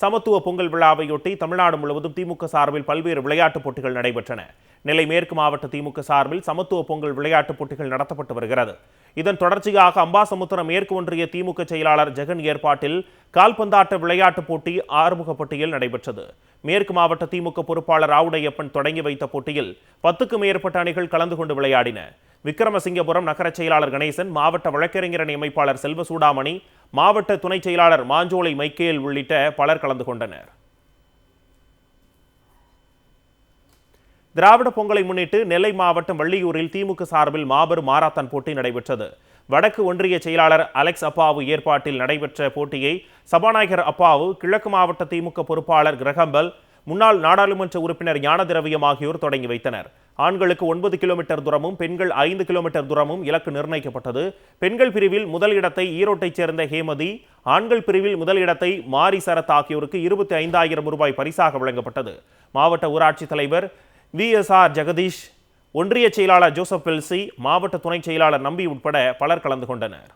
சமத்துவ பொங்கல் விழாவையொட்டி தமிழ்நாடு முழுவதும் திமுக சார்பில் பல்வேறு விளையாட்டுப் போட்டிகள் நடைபெற்றன. நெல்லை மேற்கு மாவட்ட திமுக சார்பில் சமத்துவ பொங்கல் விளையாட்டுப் போட்டிகள் நடத்தப்பட்டு வருகிறது. இதன் தொடர்ச்சியாக அம்பாசமுத்திரம் மேற்கு ஒன்றிய திமுக செயலாளர் ஜெகன் ஏற்பாட்டில் கால்பந்தாட்ட விளையாட்டுப் போட்டி ஆறுமுகப்பட்டியில் நடைபெற்றது. மேற்கு மாவட்ட திமுக பொறுப்பாளர் ராவுடையப்பன் தொடங்கி வைத்த போட்டியில் பத்துக்கும் மேற்பட்ட அணிகள் கலந்து கொண்டு விளையாடின. விக்ரமசிங்கபுரம் நகர செயலாளர் கணேசன் மாவட்ட வழக்கறிஞர் அமைப்பாளர் செல்வ சூடாமணி மாவட்ட துணை செயலாளர் மாஞ்சோலை மைக்கேல் உள்ளிட்ட பலர் கலந்து கொண்டனர். திராவிட பொங்கலை முன்னிட்டு நெல்லை மாவட்டம் வள்ளியூரில் திமுக சார்பில் மாபெரும் மாரத்தான் போட்டி நடைபெற்றது. வடக்கு ஒன்றிய செயலாளர் அலெக்ஸ் அப்பாவு ஏற்பாட்டில் நடைபெற்ற போட்டியை சபாநாயகர் அப்பாவு கிழக்கு மாவட்ட திமுக பொறுப்பாளர் கிரகம்பல் முன்னாள் நாடாளுமன்ற உறுப்பினர் ஞான திரவியம் ஆகியோர் தொடங்கி வைத்தனர். ஆண்களுக்கு ஒன்பது கிலோமீட்டர் தூரமும் பெண்கள் ஐந்து கிலோமீட்டர் தூரமும் இலக்கு நிர்ணயிக்கப்பட்டது. பெண்கள் பிரிவில் முதல் இடத்தை ஈரோட்டைச் சேர்ந்த ஹேமதி ஆண்கள் பிரிவில் முதல் இடத்தை மாரி சரத் ஆகியோருக்கு இருபத்தி ஐந்தாயிரம் ரூபாய் பரிசாக வழங்கப்பட்டது. மாவட்ட ஊராட்சித் தலைவர் வி எஸ்ஆர் ஜெகதீஷ் ஒன்றிய செயலாளர் ஜோசப் பெல்சி மாவட்ட துணைச் செயலாளர் நம்பி உட்பட பலர் கலந்து கொண்டனர்.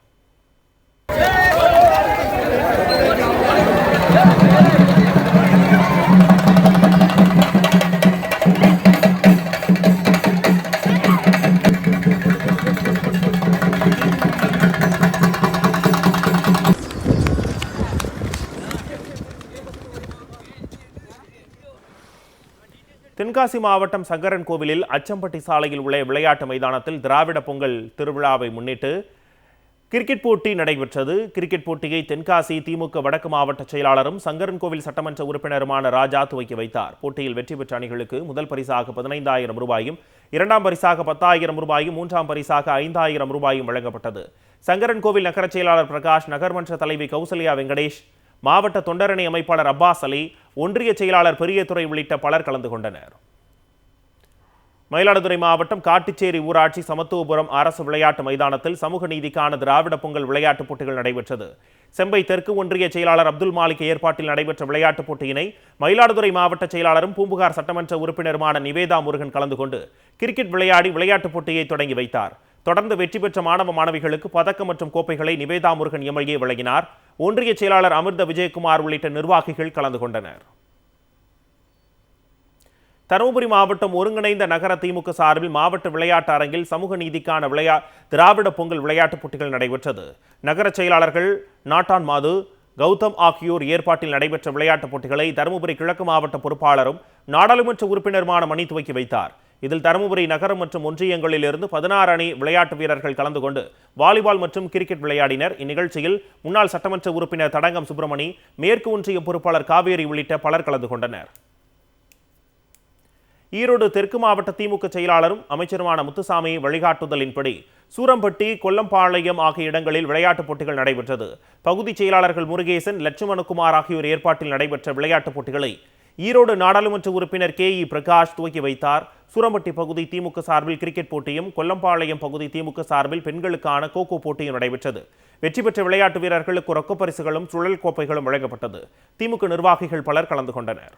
தென்காசி மாவட்டம் சங்கரன் கோவிலில் அச்சம்பட்டி சாலையில் உள்ள விளையாட்டு மைதானத்தில் திராவிட பொங்கல் திருவிழாவை முன்னிட்டு கிரிக்கெட் போட்டி நடைபெற்றது. கிரிக்கெட் போட்டியை தென்காசி திமுக வடக்கு மாவட்ட செயலாளரும் சங்கரன் கோவில் சட்டமன்ற உறுப்பினருமான ராஜா துவக்கி வைத்தார். போட்டியில் வெற்றி பெற்ற அணிகளுக்கு முதல் பரிசாக பதினைந்தாயிரம் ரூபாயும் இரண்டாம் பரிசாக பத்தாயிரம் ரூபாயும் மூன்றாம் பரிசாக ஐந்தாயிரம் ரூபாயும் வழங்கப்பட்டது. சங்கரன் கோவில் நகர செயலாளர் பிரகாஷ் நகர்மன்ற தலைவி கௌசல்யா வெங்கடேஷ் மாவட்ட தொண்டரணி அமைப்பாளர் அப்பாஸ் அலி ஒன்றிய செயலாளர் பெரியதுறை உள்ளிட்ட பலர் கலந்து கொண்டனர். மயிலாடுதுறை மாவட்டம் காட்டுச்சேரி ஊராட்சி சமத்துவபுரம் அரசு விளையாட்டு மைதானத்தில் சமூக நீதிக்கான திராவிட பொங்கல் விளையாட்டுப் போட்டிகள் நடைபெற்றது. செம்பை தெற்கு ஒன்றிய செயலாளர் அப்துல் மாலிக் ஏற்பாட்டில் நடைபெற்ற விளையாட்டுப் போட்டியினை மயிலாடுதுறை மாவட்ட செயலாளரும் பூம்புகார் சட்டமன்ற உறுப்பினருமான நிவேதா முருகன் கலந்து கொண்டு கிரிக்கெட் விளையாடி விளையாட்டுப் போட்டியை தொடங்கி வைத்தார். தொடர்ந்து வெற்றி பெற்ற மாணவ மாணவிகளுக்கு பதக்கம் மற்றும் கோப்பைகளை நிவேதா முருகன் எம்எல்ஏ வழங்கினார். ஒன்றிய செயலாளர் அமிர்த விஜயகுமார் உள்ளிட்ட நிர்வாகிகள் கலந்து கொண்டனர். தருமபுரி மாவட்டம் ஒருங்கிணைந்த நகர திமுக சார்பில் மாவட்ட விளையாட்டு அரங்கில் சமூக நீதிக்கான விளையா திராவிட பொங்கல் விளையாட்டுப் போட்டிகள் நடைபெற்றது. நகர செயலாளர்கள் நாட்டான் மாது கௌதம் ஆகியோர் ஏற்பாட்டில் நடைபெற்ற விளையாட்டுப் போட்டிகளை தருமபுரி கிழக்கு மாவட்ட பொறுப்பாளரும் நாடாளுமன்ற உறுப்பினருமான மணி துவக்கி வைத்தார். இதில் தருமபுரி நகரம் மற்றும் ஒன்றியங்களில் இருந்து பதினாறு அணி விளையாட்டு வீரர்கள் கலந்து கொண்டு வாலிபால் மற்றும் கிரிக்கெட் விளையாடினர். இந்நிகழ்ச்சியில் முன்னாள் சட்டமன்ற உறுப்பினர் தடங்கம் சுப்பிரமணி மேற்கு ஒன்றிய பொறுப்பாளர் காவேரி உள்ளிட்ட பலர் கலந்து கொண்டனர். ஈரோடு தெற்கு மாவட்ட திமுக செயலாளரும் அமைச்சருமான முத்துசாமி வழிகாட்டுதலின்படி சூரம்பட்டி கொல்லம்பாளையம் ஆகிய இடங்களில் விளையாட்டுப் போட்டிகள் நடைபெற்றது. பகுதி செயலாளர்கள் முருகேசன் லட்சுமணகுமார் ஆகியோர் ஏற்பாட்டில் நடைபெற்ற விளையாட்டுப் போட்டிகளை ஈரோடு நாடாளுமன்ற உறுப்பினர் கே இ பிரகாஷ் துவக்கி வைத்தார். சூரம்பட்டி பகுதி திமுக சார்பில் கிரிக்கெட் போட்டியும் கொல்லம்பாளையம் பகுதி திமுக சார்பில் பெண்களுக்கான கோகோ போட்டியும் நடைபெற்றது. வெற்றி பெற்ற விளையாட்டு வீரர்களுக்கு ரொக்கப் பரிசுகளும் சுழல் கோப்பைகளும் வழங்கப்பட்டது. திமுக நிர்வாகிகள் பலர் கலந்து கொண்டனர்.